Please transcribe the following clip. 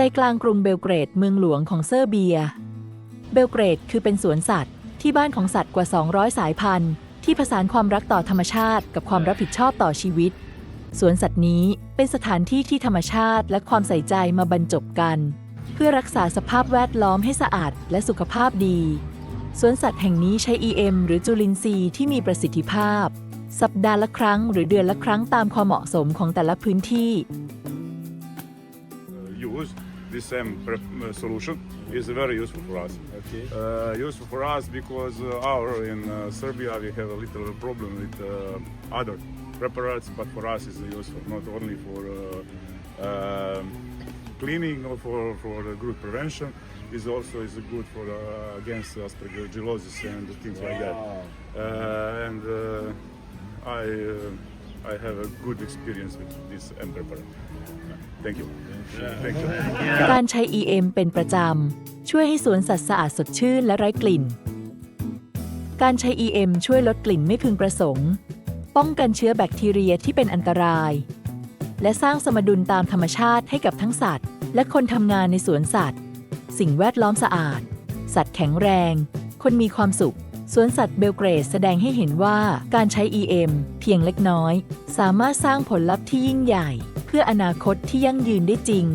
ใจกลางกรุงเบลเกรดเมืองหลวงของเซอร์เบีย เบลเกรดคือเป็นสวนสัตว์ที่บ้านของสัตว์กว่า 200 สายพันธุ์ ที่ผสานความรักต่อธรรมชาติ กับความรับผิดชอบต่อชีวิต สวนสัตว์นี้เป็นสถานที่ที่ธรรมชาติและความใส่ใจมาบรรจบกัน เพื่อรักษาสภาพแวดล้อมให้สะอาดและสุขภาพดี สวนสัตว์แห่งนี้ใช้ EM หรือจุลินทรีย์ที่มีประสิทธิภาพ สัปดาห์ละครั้งหรือเดือนละครั้งตามความเหมาะสมของแต่ละพื้นที่ use this same uh, solution is very useful for us. Okay. Uh, useful for us because uh, our in uh, Serbia we have a little problem with uh, other preparates, but for us it's useful not only for uh, um cleaning or for for the good prevention. Is also is good for uh, against aspergillosis and things like that. Uh, and uh, I uh, I have a good experience with this M preparat. Thank you. Thank you. การใช้ EM เป็นประจำ ช่วยให้สวนสัตว์สะอาดสดชื่นและไร้กลิ่น การใช้ EM ช่วยลดกลิ่นไม่พึงประสงค์ ป้องกันเชื้อแบคทีเรียที่เป็นอันตราย และสร้างสมดุลตามธรรมชาติให้กับทั้งสัตว์ และคนทำงานในสวนสัตว์ สิ่งแวดล้อมสะอาด สัตว์แข็งแรง คนมีความสุข สวนสัตว์เบลเกรดแสดงให้เห็นว่าการใช้ EM เพียงเล็กน้อย สามารถสร้างผลลัพธ์ที่ยิ่งใหญ่ เพื่ออนาคตที่ยั่งยืนได้จริง